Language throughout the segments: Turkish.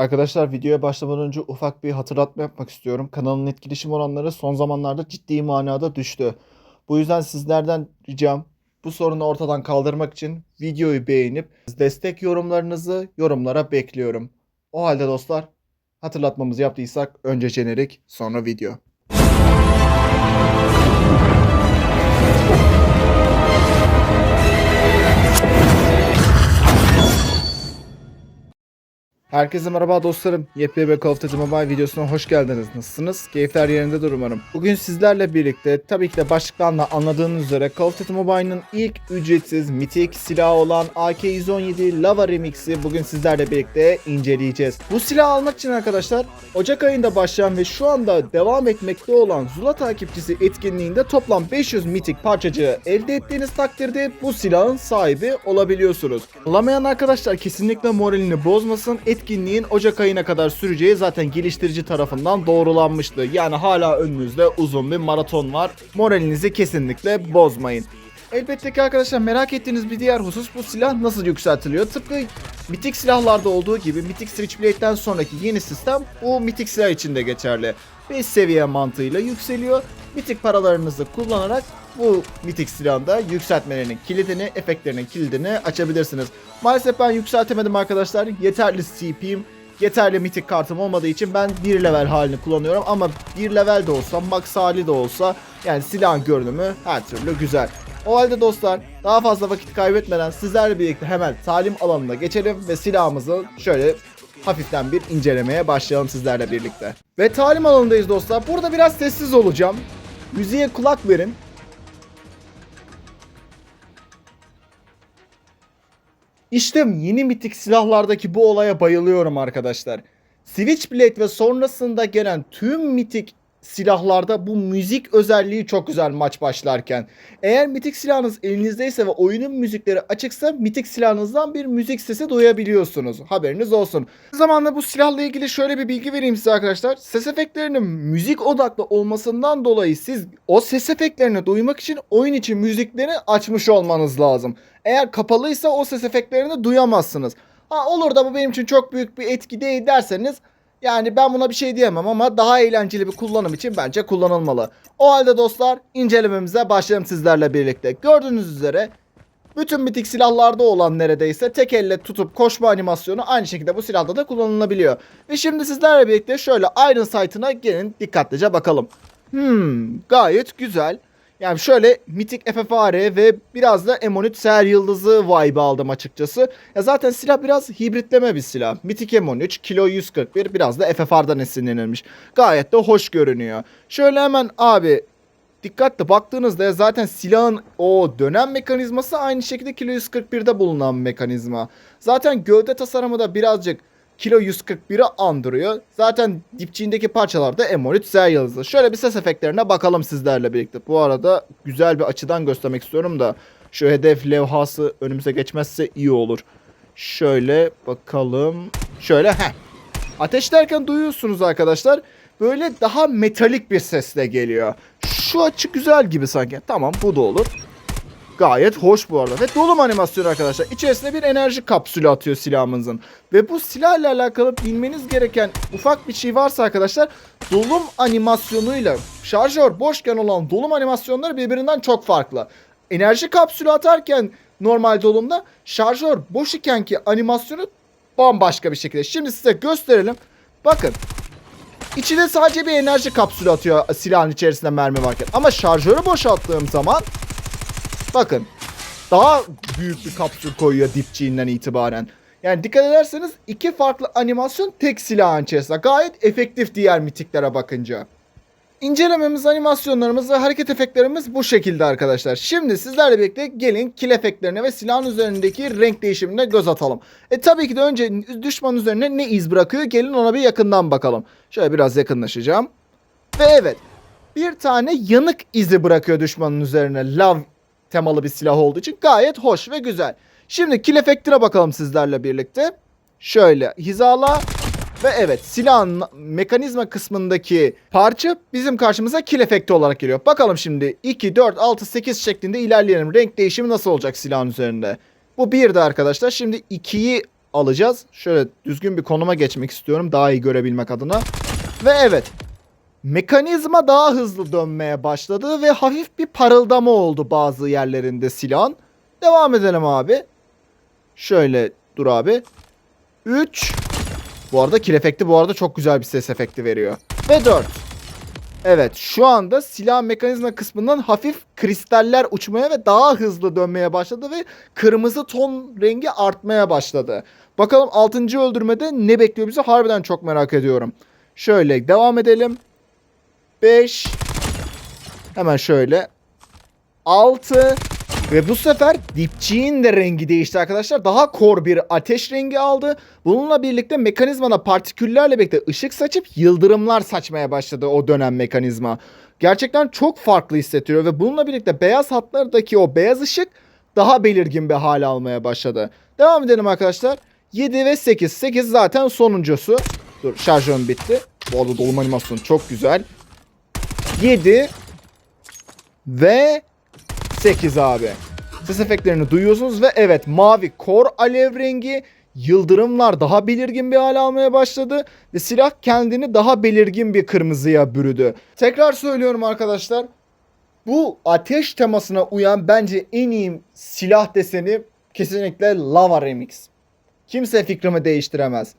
Arkadaşlar videoya başlamadan önce ufak bir hatırlatma yapmak istiyorum. Kanalın etkileşim oranları son zamanlarda ciddi manada düştü. Bu yüzden sizlerden ricam bu sorunu ortadan kaldırmak için videoyu beğenip destek yorumlarınızı yorumlara bekliyorum. O halde dostlar hatırlatmamızı yaptıysak önce jenerik sonra video. Herkese merhaba dostlarım. Yepyeni bir Call of Duty Mobile videosuna hoş geldiniz. Nasılsınız? Keyifler yerindedir umarım. Bugün sizlerle birlikte tabii ki de başlıktan da anladığınız üzere Call of Duty Mobile'ın ilk ücretsiz mitik silahı olan AK-117 Lava Remix'i bugün sizlerle birlikte inceleyeceğiz. Bu silahı almak için arkadaşlar Ocak ayında başlayan ve şu anda devam etmekte olan Zula takipçisi etkinliğinde toplam 500 mitik parçacığı elde ettiğiniz takdirde bu silahın sahibi olabiliyorsunuz. Alamayan arkadaşlar kesinlikle moralini bozmasın. Etkinliğin Ocak ayına kadar süreceği zaten geliştirici tarafından doğrulanmıştı. Yani hala önünüzde uzun bir maraton var. Moralinizi kesinlikle bozmayın. Elbette ki arkadaşlar merak ettiğiniz bir diğer husus bu silah nasıl yükseltiliyor? Tıpkı mitik silahlarda olduğu gibi mitik Switchblade'den sonraki yeni sistem bu mitik silah için de geçerli. 5 seviye mantığıyla yükseliyor. Mitik paralarınızı kullanarak bu mitik silahında yükseltmelerinin kilidini, efektlerinin kilidini açabilirsiniz. Maalesef ben yükseltemedim arkadaşlar. Yeterli CP'm, yeterli mitik kartım olmadığı için ben 1 level halini kullanıyorum ama 1 level de olsa, max hali de olsa yani silahın görünümü her türlü güzel. O halde dostlar daha fazla vakit kaybetmeden sizlerle birlikte hemen talim alanına geçelim ve silahımızı şöyle hafiften bir incelemeye başlayalım sizlerle birlikte. Ve talim alanındayız dostlar. Burada biraz sessiz olacağım. Müziğe kulak verin. İşte yeni mitik silahlardaki bu olaya bayılıyorum arkadaşlar. Switchblade ve sonrasında gelen tüm mitik silahlarda bu müzik özelliği çok güzel maç başlarken. Eğer mitik silahınız elinizdeyse ve oyunun müzikleri açıksa mitik silahınızdan bir müzik sesi duyabiliyorsunuz. Haberiniz olsun. Bu zamanda bu silahla ilgili şöyle bir bilgi vereyim size arkadaşlar. Ses efektlerinin müzik odaklı olmasından dolayı siz o ses efektlerini duymak için oyun için müzikleri açmış olmanız lazım. Eğer kapalıysa o ses efektlerini duyamazsınız. Ha olur da bu benim için çok büyük bir etki değil derseniz yani ben buna bir şey diyemem ama daha eğlenceli bir kullanım için bence kullanılmalı. O halde dostlar incelememize başlayalım sizlerle birlikte. Gördüğünüz üzere bütün bitik silahlarda olan neredeyse tek elle tutup koşma animasyonu aynı şekilde bu silahda da kullanılabiliyor. Ve şimdi sizlerle birlikte şöyle Iron Sight'ına gelin dikkatlice bakalım. Hmm gayet güzel. Yani şöyle mitik FFR ve biraz da M13 Seher Yıldızı vibe aldım açıkçası. Ya zaten silah biraz hibritleme bir silah. Mitik M13, kilo 141 biraz da FFR'dan esinlenilmiş. Gayet de hoş görünüyor. Şöyle hemen abi dikkatli baktığınızda zaten silahın o dönem mekanizması aynı şekilde kilo 141'de bulunan mekanizma. Zaten gövde tasarımı da birazcık kilo 141'i andırıyor. Zaten dipçiğindeki parçalarda M13 Z yıldızı. Şöyle bir ses efektlerine bakalım sizlerle birlikte. Bu arada güzel bir açıdan göstermek istiyorum da şu hedef levhası önümüze geçmezse iyi olur. Şöyle bakalım. Şöyle heh. Ateşlerken duyuyorsunuz arkadaşlar. Böyle daha metalik bir sesle geliyor. Şu açı güzel gibi sanki. Tamam bu da olur. Gayet hoş bu arada. Ve dolum animasyonu arkadaşlar. İçerisine bir enerji kapsülü atıyor silahımızın. Ve bu silahla alakalı bilmeniz gereken ufak bir şey varsa arkadaşlar dolum animasyonuyla şarjör boşken olan dolum animasyonları birbirinden çok farklı. Enerji kapsülü atarken normal dolumda şarjör boş iken ki animasyonu bambaşka bir şekilde. Şimdi size gösterelim. Bakın İçine sadece bir enerji kapsülü atıyor silahın içerisinde mermi varken. Ama şarjörü boşalttığım zaman bakın daha büyük bir kapsül koyuyor dipçiğinden itibaren. Yani dikkat ederseniz iki farklı animasyon tek silahın içerisinde. Gayet efektif diğer mitiklere bakınca. İncelememiz, animasyonlarımız ve hareket efektlerimiz bu şekilde arkadaşlar. Şimdi sizlerle birlikte gelin kill efektlerine ve silahın üzerindeki renk değişimine göz atalım. E tabii ki de önce düşman üzerine ne iz bırakıyor gelin ona bir yakından bakalım. Şöyle biraz yakınlaşacağım. Ve evet bir tane yanık izi bırakıyor düşmanın üzerine love temalı bir silah olduğu için gayet hoş ve güzel. Şimdi kill efektine bakalım sizlerle birlikte. Şöyle hizala ve evet silahın mekanizma kısmındaki parça bizim karşımıza kill efekti olarak geliyor. Bakalım şimdi 2, 4, 6, 8 şeklinde ilerleyelim. Renk değişimi nasıl olacak silahın üzerinde? Bu 1'de arkadaşlar. Şimdi 2'yi alacağız. Şöyle düzgün bir konuma geçmek istiyorum daha iyi görebilmek adına. Ve evet mekanizma daha hızlı dönmeye başladı ve hafif bir parıldama oldu bazı yerlerinde silahın. Devam edelim abi. Şöyle dur abi. 3 Bu arada kill efekti bu arada çok güzel bir ses efekti veriyor. Ve 4 Evet şu anda silah mekanizma kısmından hafif kristaller uçmaya ve daha hızlı dönmeye başladı ve kırmızı ton rengi artmaya başladı. Bakalım 6. öldürmede ne bekliyor bizi harbiden çok merak ediyorum. Şöyle devam edelim. 5 Hemen şöyle 6 ve bu sefer dipçiğin de rengi değişti arkadaşlar. Daha kor bir ateş rengi aldı. Bununla birlikte mekanizmada partiküllerle birlikte ışık saçıp yıldırımlar saçmaya başladı o dönem mekanizma. Gerçekten çok farklı hissettiriyor ve bununla birlikte beyaz hatlardaki o beyaz ışık daha belirgin bir hale almaya başladı. Devam edelim arkadaşlar. 7 ve 8. 8 zaten sonuncusu. Dur şarjım bitti. Bu arada dolum animasyonu çok güzel. 7 ve 8 abi. Ses efektlerini duyuyorsunuz ve evet mavi kor alev rengi yıldırımlar daha belirgin bir hale almaya başladı ve silah kendini daha belirgin bir kırmızıya bürüdü. Tekrar söylüyorum arkadaşlar. Bu ateş temasına uyan bence en iyi silah deseni kesinlikle Lava Remix. Kimse fikrimi değiştiremez.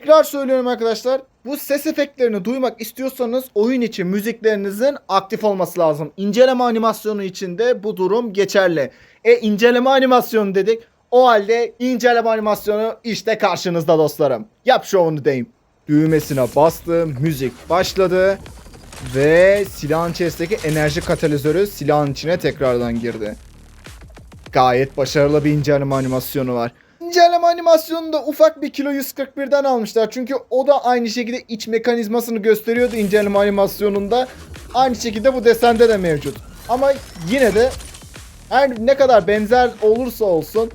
Tekrar söylüyorum arkadaşlar. Bu ses efektlerini duymak istiyorsanız oyun içi müziklerinizin aktif olması lazım. İnceleme animasyonu için de bu durum geçerli. E inceleme animasyonu dedik. O halde inceleme animasyonu işte karşınızda dostlarım. Yap şovunu deyim. Düğmesine bastım. Müzik başladı. Ve silahın içerisindeki enerji katalizörü silahın içine tekrardan girdi. Gayet başarılı bir inceleme animasyonu var. İnceleme animasyonunda ufak bir kilo 141'den almışlar. Çünkü o da aynı şekilde iç mekanizmasını gösteriyordu inceleme animasyonunda. Aynı şekilde bu desende de mevcut. Ama yine de her ne kadar benzer olursa olsun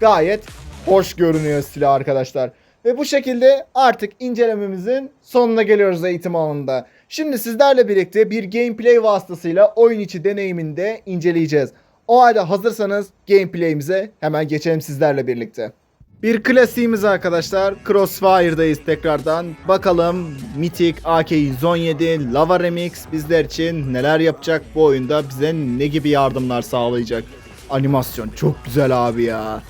gayet hoş görünüyor silah arkadaşlar. Ve bu şekilde artık incelememizin sonuna geliyoruz eğitim alanında. Şimdi sizlerle birlikte bir gameplay vasıtasıyla oyun içi deneyimini de inceleyeceğiz. O halde hazırsanız gameplay'imize hemen geçelim sizlerle birlikte. Bir klasiğimiz arkadaşlar. Crossfire'dayız tekrardan. Bakalım Mythic AK-117 Lava Remix bizler için neler yapacak bu oyunda bize ne gibi yardımlar sağlayacak. Animasyon çok güzel abi ya.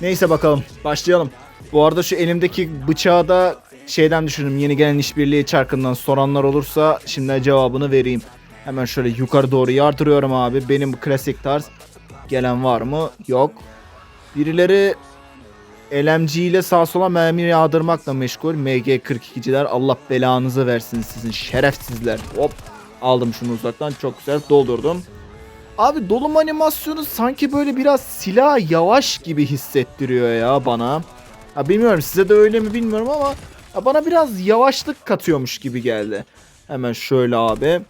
Neyse bakalım başlayalım. Bu arada şu elimdeki bıçağı da şeyden düşündüm. Yeni gelen işbirliği çarkından soranlar olursa şimdi cevabını vereyim. Hemen şöyle yukarı doğru yardırıyorum abi. Benim klasik tarz. Gelen var mı? Yok. Birileri LMG ile sağ sola mermi yağdırmakla meşgul. MG42'ciler Allah belanızı versin sizin şerefsizler. Hop aldım şunu uzaktan çok güzel doldurdum. Abi dolum animasyonu sanki böyle biraz silah yavaş gibi hissettiriyor ya bana. Ha bilmiyorum size de öyle mi bilmiyorum ama ya bana biraz yavaşlık katıyormuş gibi geldi. Hemen şöyle abi.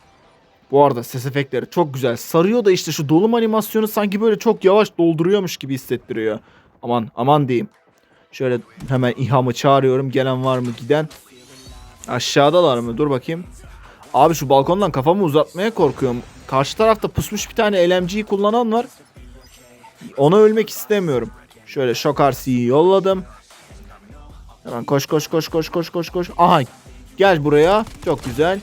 Bu arada ses efektleri çok güzel. Sarıyor da işte şu dolum animasyonu sanki böyle çok yavaş dolduruyormuş gibi hissettiriyor. Aman aman diyeyim. Şöyle hemen İHA'mı çağırıyorum. Gelen var mı giden? Aşağıdalar mı? Dur bakayım. Abi şu balkondan kafamı uzatmaya korkuyorum. Karşı tarafta pusmuş bir tane LMG'yi kullanan var. Ona ölmek istemiyorum. Şöyle şok yolladım. Hemen koş koş koş koş koş koş koş. Aha gel buraya. Çok güzel.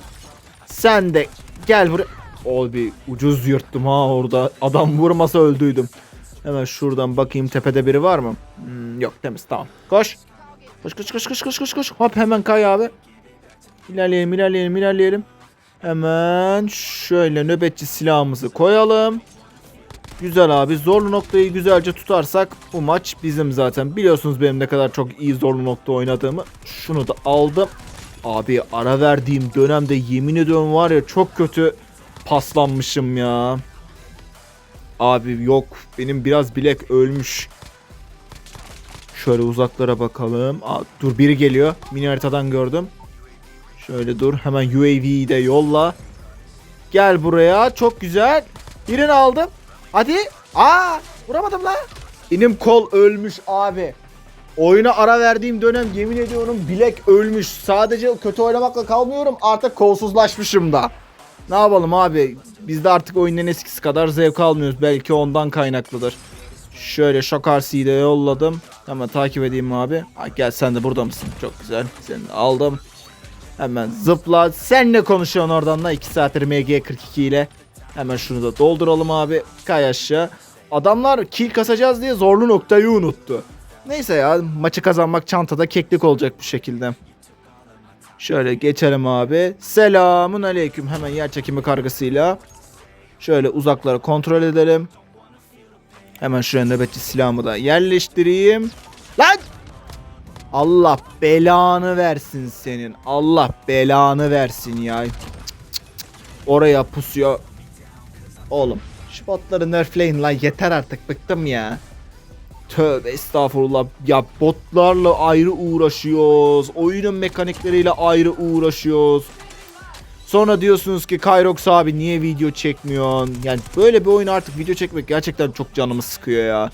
Sen de gel buraya. O bir ucuz yırttım ha orada. Adam vurmasa öldüydüm. Hemen şuradan bakayım tepede biri var mı? Hmm, yok temiz tamam. Koş. Koş koş koş koş koş koş koş. Hop hemen kay abi. İlerleyelim ilerleyelim ilerleyelim. Hemen şöyle nöbetçi silahımızı koyalım. Güzel abi. Zorlu noktayı güzelce tutarsak bu maç bizim zaten. Biliyorsunuz benim ne kadar çok iyi zorlu nokta oynadığımı. Şunu da aldım. Abi ara verdiğim dönemde yemin ediyorum var ya çok kötü paslanmışım ya. Abi yok benim biraz bilek ölmüş. Şöyle uzaklara bakalım. Aa, dur biri geliyor. Mini haritadan gördüm. Şöyle dur hemen UAV'yi de yolla. Gel buraya çok güzel. Birini aldım. Hadi. Aa vuramadım la. Benim kol ölmüş abi. Oyuna ara verdiğim dönem yemin ediyorum bilek ölmüş. Sadece kötü oynamakla kalmıyorum artık kolsuzlaşmışım da. Ne yapalım abi? Biz de artık oyundan eskisi kadar zevk almıyoruz. Belki ondan kaynaklıdır. Şöyle Şok RC'yi de yolladım. Hemen takip edeyim abi. Ha, gel sen de burada mısın? Çok güzel. Seni de aldım. Hemen zıpla. Senle konuşuyorsun oradan da 2 saattir MG42 ile. Hemen şunu da dolduralım abi. Kay aşağı. Adamlar kill kasacağız diye zorlu noktayı unuttu. Neyse ya maçı kazanmak çantada keklik olacak bu şekilde. Şöyle geçelim abi. Selamun aleyküm. Hemen yer çekimi kargısıyla. Şöyle uzakları kontrol edelim. Hemen şuraya nöbetçi silahımı da yerleştireyim. Lan! Allah belanı versin senin. Allah belanı versin ya. Cık, cık, cık. Oraya pusuyor. Oğlum şu botları nerfleyin lan yeter artık bıktım ya. Tövbe estağfurullah. Ya botlarla ayrı uğraşıyoruz. Oyunun mekanikleriyle ayrı uğraşıyoruz. Sonra diyorsunuz ki Kyrox abi niye video çekmiyorsun? Yani böyle bir oyun artık video çekmek gerçekten çok canımı sıkıyor ya.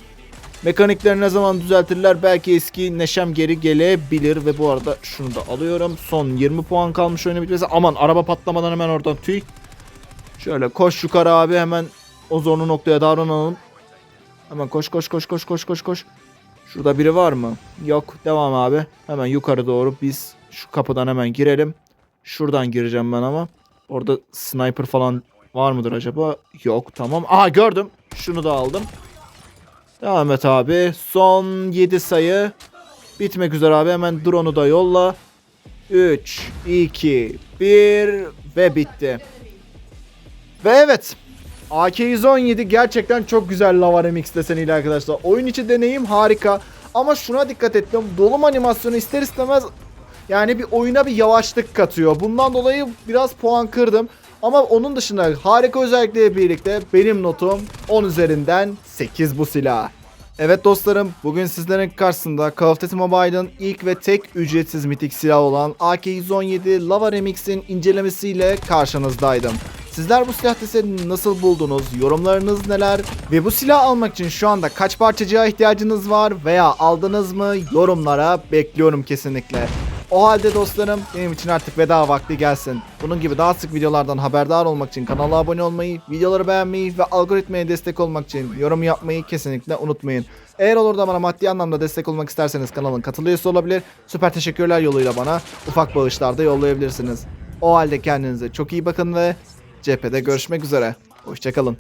Mekanikleri ne zaman düzeltirler belki eski neşem geri gelebilir ve bu arada şunu da alıyorum. Son 20 puan kalmış oyunu bitmesi. Aman araba patlamadan hemen oradan tüy. Şöyle koş yukarı abi hemen o zorlu noktaya davranalım. Hemen koş koş koş koş koş koş koş. Şurada biri var mı? Yok. Devam abi. Hemen yukarı doğru biz şu kapıdan hemen girelim. Şuradan gireceğim ben ama. Orada sniper falan var mıdır acaba? Yok. Tamam. Aha gördüm. Şunu da aldım. Devam et abi. Son 7 sayı. Bitmek üzere abi. Hemen drone'u da yolla. 3, 2, 1 ve bitti. Ve evet. AK-117 gerçekten çok güzel Lava Remix deseniyle arkadaşlar. Oyun içi deneyim harika. Ama şuna dikkat ettim. Dolum animasyonu ister istemez yani bir oyuna bir yavaşlık katıyor. Bundan dolayı biraz puan kırdım. Ama onun dışında harika özellikleriyle birlikte benim notum 10 üzerinden 8 bu silah. Evet dostlarım bugün sizlerin karşısında Call of Duty Mobile'ın ilk ve tek ücretsiz mitik silahı olan AK-117 Lava Remix'in incelemesiyle karşınızdaydım. Sizler bu silah desenini nasıl buldunuz? Yorumlarınız neler? Ve bu silah almak için şu anda kaç parçacığa ihtiyacınız var veya aldınız mı? Yorumlara bekliyorum kesinlikle. O halde dostlarım benim için artık veda vakti gelsin. Bunun gibi daha sık videolardan haberdar olmak için kanala abone olmayı, videoları beğenmeyi ve algoritmaya destek olmak için yorum yapmayı kesinlikle unutmayın. Eğer olur da bana maddi anlamda destek olmak isterseniz kanalın katıl üyesi olabilir. Süper teşekkürler yoluyla bana ufak bağışlar da yollayabilirsiniz. O halde kendinize çok iyi bakın ve cephede görüşmek üzere. Hoşçakalın.